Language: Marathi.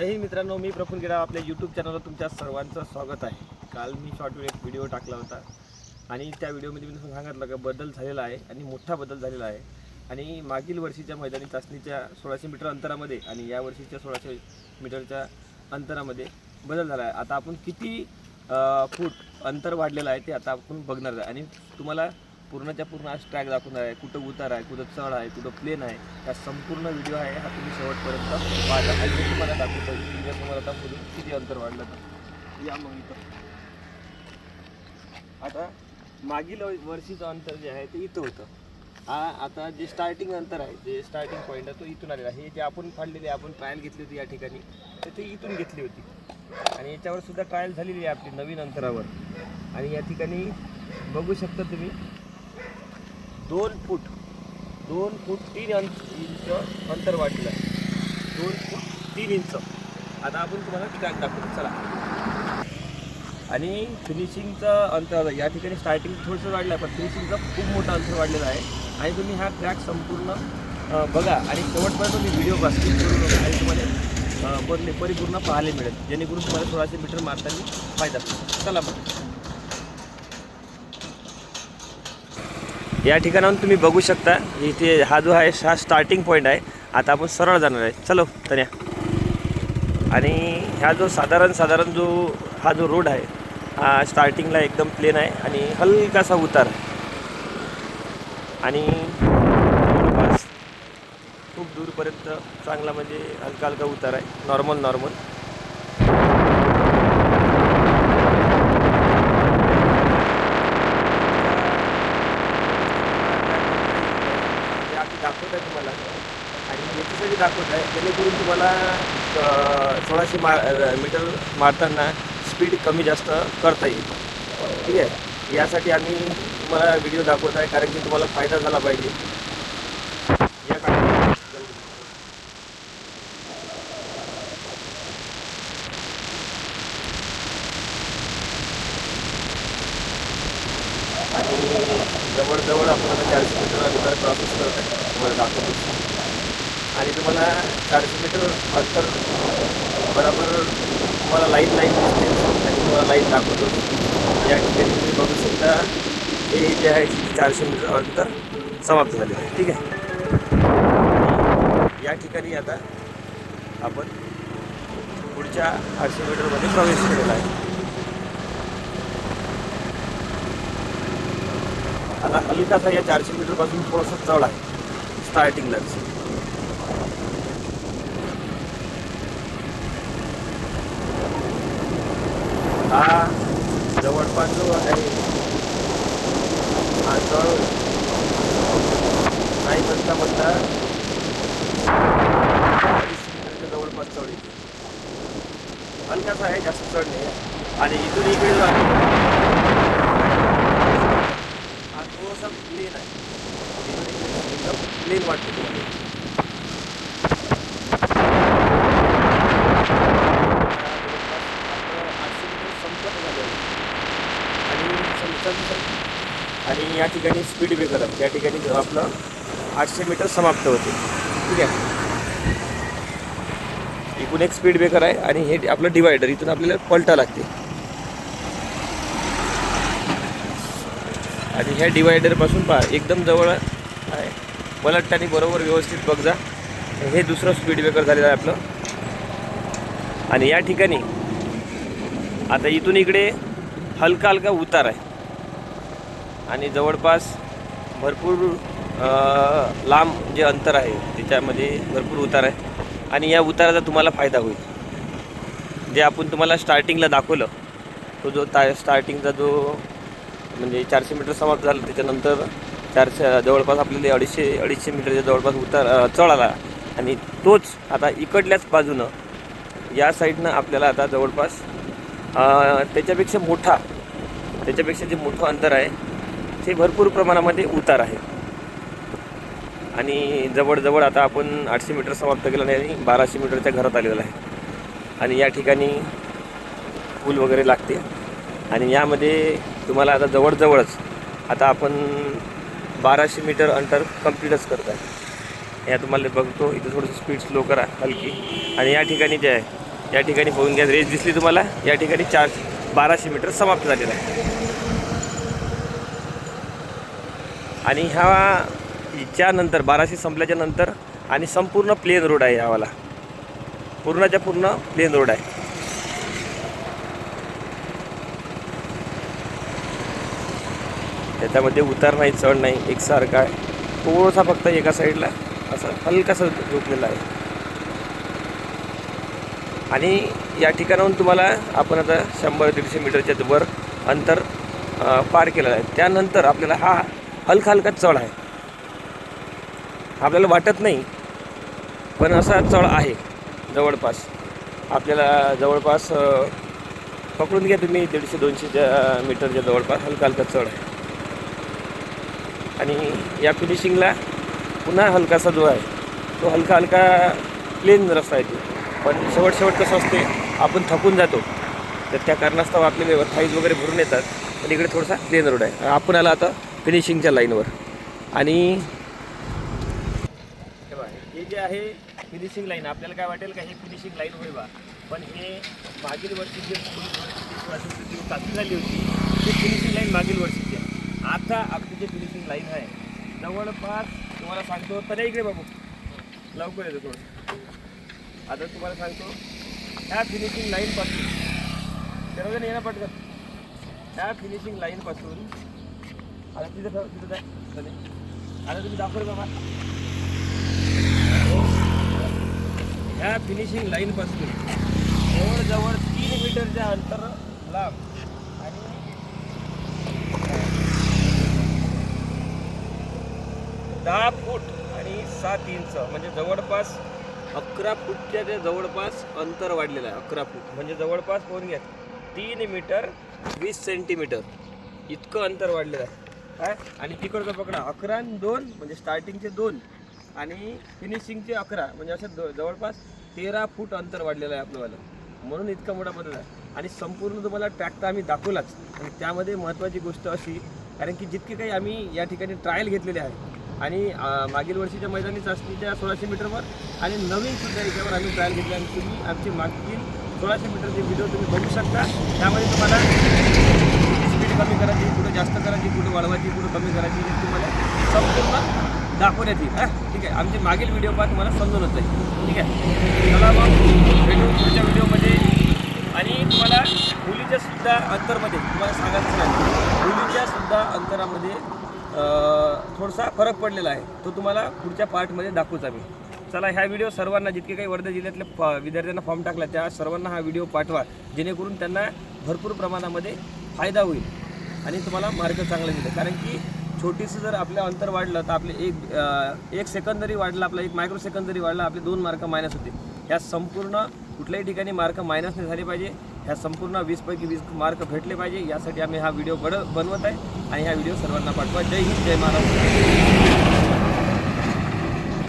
जय हिंद मित्रांनो मी प्रफुल गिराव आपल्या यूट्यूब चॅनलवर तुमच्या सर्वांचं स्वागत आहे. काल मी शॉर्ट एक व्हिडिओ टाकला होता. आणि त्या व्हिडिओमध्ये मी तुम्हाला सांगितलं का बदल झालेला आहे आणि मोठा बदल झालेला आहे. आणि मागील वर्षीच्या मैदानी चाचणीच्या सोळाशे मीटर अंतरामध्ये आणि या वर्षीच्या सोळाशे मीटरच्या अंतरामध्ये बदल झाला आहे. आता आपण किती फूट अंतर वाढलेलं आहे ते आता आपण बघणार आहे. आणि तुम्हाला पूर्णच्या पूर्ण आज ट्रॅक दाखवणार आहे. कुठं उतार आहे कुठं चढ आहे कुठं प्लेन आहे हा संपूर्ण व्हिडिओ आहे हा तुम्ही शेवटपर्यंत पाहता. आणि मी तुम्हाला दाखवतो की तुम्हाला आता बोलून किती अंतर वाढलं तर. या मग इथं. आता मागील वर्षीचं अंतर जे आहे ते इथं होतं. हा आता जे स्टार्टिंग अंतर आहे जे स्टार्टिंग पॉईंट आहे तो इथून आलेला आहे. हे जे आपण फाडलेले आपण ट्रायल घेतली होती या ठिकाणी तर ते इथून घेतली होती. आणि याच्यावर सुद्धा ट्रायल झालेली आहे आपली नवीन अंतरावर. आणि या ठिकाणी बघू शकता तुम्ही दोन फूट दोन फूट तीन अंत इंच अंतर वाढलेलं आहे दोन फूट तीन इंच. आता आपण तुम्हाला ट्रॅक दाखवतो. चला. आणि फिनिशिंगचं अंतर या ठिकाणी स्टार्टिंग थोडंसं वाढलं आहे पण फिनिशिंगचं खूप मोठं अंतर वाढलेलं आहे. आणि तुम्ही हा ट्रॅक संपूर्ण बघा. आणि शेवटपर्यंत तुम्ही व्हिडिओ स्किप करून बघा आणि तुम्हाला परिपूर्ण पाहायला मिळेल. जेणेकरून तुम्हाला सोळाशे मीटर मारताना फायदा चला मग या ठिकाणाहून तुम्ही बघू शकता इथे हा जो आहे हा स्टार्टिंग पॉईंट आहे. आता आपण सरळ जाणार आहे. चलो तन्या आणि ह्या जो साधारण साधारण जो हा जो रोड आहे हा स्टार्टिंगला एकदम प्लेन आहे आणि हलकासा उतार आहे. आणि जवळपास खूप दूरपर्यंत चांगला म्हणजे हलका हलका उतार आहे. नॉर्मल नॉर्मल हे आम्ही दाखवत आहे तुम्हाला आणि याच्यासाठी दाखवत आहे. जेणेकरून तुम्हाला सोळाशे मा मीटर मारताना स्पीड कमी जास्त करता येईल. ठीक आहे? यासाठी आम्ही तुम्हाला व्हिडिओ दाखवत आहे कारण की तुम्हाला फायदा झाला पाहिजे. या काळात. आणि जवळजवळ आपण आता चारशे मीटर अंतर क्रॉसेस करत आहे. तुम्हाला दाखवतो. आणि तुम्हाला चारशे मीटर अंतर बरोबर तुम्हाला लाईन लाईन दिसते. आणि तुम्हाला लाईन दाखवतो. या ठिकाणी तुम्ही बघू शकता हे जे आहे चारशे मीटर अंतर समाप्त झालेलं आहे. ठीक आहे? या ठिकाणी आता आपण पुढच्या आठशे मीटरमध्ये प्रवेश केलेला आहे. आता हलकासा या चारशे मीटरपासून थोडंसं थोडासा चढ आहे स्टार्टिंगलाच हा जवळपास जो आहे हा तळ नाही म्हणता म्हणता जवळपास चढ येते. कसं आहे जास्त चढ नाही आणि इथून इकडे जो आहे हा थोडासा प्लेन आहे. प्लेन वाटतो तुम्हाला आठशे मीटर संपत झालेलं आहे. आणि संपत आणि या ठिकाणी स्पीड ब्रेकर आहे त्या ठिकाणी आपलं आठशे मीटर समाप्त होते. ठीक आहे? एकूण एक स्पीड ब्रेकर आहे आणि हे आपलं डिवायडर इथून आपल्याला पलटा लागते. आणि ह्या डिवायडरपासून पहा एकदम जवळ आहे. पलटतानी बरोबर व्यवस्थित बघ जा. हे दुसरं स्पीड ब्रेकर झालेलं आहे आपलं. आणि या ठिकाणी आता इथून इकडे हलका हलका उतार आहे. आणि जवळपास भरपूर लांब जे अंतर आहे त्याच्यामध्ये भरपूर उतार आहे. आणि या उताराचा तुम्हाला फायदा होईल. जे आपण तुम्हाला स्टार्टिंगला दाखवलं तो जो ता स्टार्टिंगचा जो म्हणजे चारशे मीटर समाप्त झाला त्याच्यानंतर चारशे जवळपास आपल्याला अडीचशे अडीचशे मीटरच्या जवळपास उतार चढ आला. आणि तोच आता इकडल्याच बाजूनं या साईडनं आपल्याला आता जवळपास त्याच्यापेक्षा मोठा त्याच्यापेक्षा जे मोठं अंतर आहे ते भरपूर प्रमाणामध्ये उतार आहे. आणि जवळजवळ आता आपण आठशे मीटर समाप्त केलं नाही आणि बाराशे मीटरच्या घरात आलेलं आहे. आणि या ठिकाणी पूल वगैरे लागते. आणि यामध्ये तुम्हाला आता जवळजवळच आता आपण बाराशे मीटर अंतर कम्प्लीटच करत आहे. या तुम्हाला बघतो इथं थोडंसं स्पीड स्लो करा हलकी. आणि या ठिकाणी जे आहे या ठिकाणी बघून घ्या रेस दिसली तुम्हाला या ठिकाणी चार बाराशे मीटर समाप्त झालेलं आहे. आणि ह्या नंतर बाराशे संपल्याच्या नंतर आणि संपूर्ण प्लेन रोड आहे ह्यावाला पूर्णच्या पूर्ण प्लेन रोड आहे. त्याच्यामध्ये उतार नाही चढ नाही एकसारखा आहे. थोडासा फक्त एका साईडला असा हलकासा झोपलेला आहे. आणि या ठिकाणाहून तुम्हाला आपण आता शंभर दीडशे मीटरच्या वर अंतर पार केलेलं आहे. त्यानंतर आपल्याला हा हलका हलका चढ आहे. आपल्याला वाटत नाही पण असा चढ आहे जवळपास. आपल्याला जवळपास पकडून घ्या तुम्ही दीडशे दोनशेच्या मीटरच्या जवळपास हलका हलका चढ आहे. आणि या फिनिशिंगला पुन्हा हलकासा जो आहे तो हलका हलका प्लेन रस्ता आहे तो. पण शेवट शेवट कसं असते आपण थकून जातो. तर त्या कारणास्तव आपले थाईज वगैरे भरून येतात पण इकडे थोडासा प्लेन रोड आहे. आपण आला आता फिनिशिंगच्या लाईनवर आणि हे हे जे आहे फिनिशिंग लाईन आपल्याला काय वाटेल का हे फिनिशिंग लाईन होईल बा. पण हे मागील वर्षी जे जी चाचणी झाली होती ती फिनिशिंग लाईन मागील वर्षीची आहे आता आपली जे फिनिशिंग लाईन आहे जवळपास तुम्हाला सांगतो तर इकडे बाबू लवकर येतो थोडं. आता तुम्हाला सांगतो ह्या फिनिशिंग लाईनपासून सर्वजण येणं पटकन. ह्या फिनिशिंग लाईनपासून आता तिथं ठेव तिथं जाय चले. आता तुम्ही दाखवलं बाबा. ह्या फिनिशिंग लाईनपासून जवळजवळ तीन मीटरच्या अंतर लांब. आणि दहा फूट आणि सात इंच. म्हणजे जवळपास अकरा फूटच्या ते जवळपास अंतर वाढलेलं आहे अकरा फूट. म्हणजे जवळपास कोण घ्या तीन मीटर वीस सेंटीमीटर. इतकं अंतर वाढलेलं आहे. काय? आणि तिकडचं पकडा. अकरा आणि दोन म्हणजे स्टार्टिंगचे दोन आणि फिनिशिंगचे अकरा. म्हणजे असं द- जवळपास तेरा फूट अंतर वाढलेलं आहे आपलंवालं म्हणून इतका मोठा बदल आहे. आणि संपूर्ण तुम्हाला ट्रॅक तर आम्ही दाखवलाच. आणि त्यामध्ये महत्त्वाची गोष्ट अशी कारण की जितके काही आम्ही या ठिकाणी ट्रायल घेतलेले आहे आणि अं, मागील वर्षीच्या मैदानी चाचणीच्या सोळाशे मीटरवर आणि नवीन सुद्धा याच्यावर आम्ही ट्रायल घेतली आणि तुम्ही आमची मागील सोळाशे मीटरचे व्हिडिओ तुम्ही बघू शकता. त्यामध्ये तुम्हाला कमी करायची कुठं जास्त करायची कुठं वाढवायची कुठं कमी करायची हे तुम्हाला संपूर्ण दाखवण्यात येईल हां? ठीक आहे. आमचे मागील व्हिडिओ पहा तुम्हाला समजून जाईल. ठीक आहे? चला मग भेटू पुढच्या व्हिडिओमध्ये आणि तुम्हाला मुलीच्या सुद्धा अंतरमध्ये तुम्हाला सांगायचं नाही. मुलीच्या सुद्धा अंतरामध्ये थोडासा फरक पडलेला आहे. तो तुम्हाला पुढच्या पार्टमध्ये दाखवूच आम्ही. चला ह्या व्हिडिओ सर्वांना जितके काही वर्धा जिल्ह्यातल्या विद्यार्थ्यांना फॉर्म टाकला त्या सर्वांना हा व्हिडिओ पाठवा. जेणेकरून त्यांना भरपूर प्रमाणामध्ये फायदा होईल. आणि तुम्हाला मार्क चांगले दिले कारण की छोटीसं जर आपलं अंतर वाढलं तर आपले एक एक सेकंद जरी वाढला आपला एक मायक्रो सेकंद जरी वाढला आपले दोन मार्क मायनस होते ह्या संपूर्ण कुठल्याही ठिकाणी मार्क मायनस नाही झाले पाहिजे. ह्या संपूर्ण वीसपैकी वीस मार्क भेटले पाहिजे. यासाठी आम्ही हा व्हिडिओ बड बनवत आहे. आणि हा व्हिडिओ सर्वांना पाठवा. जय हिंद जय महाराष्ट्र.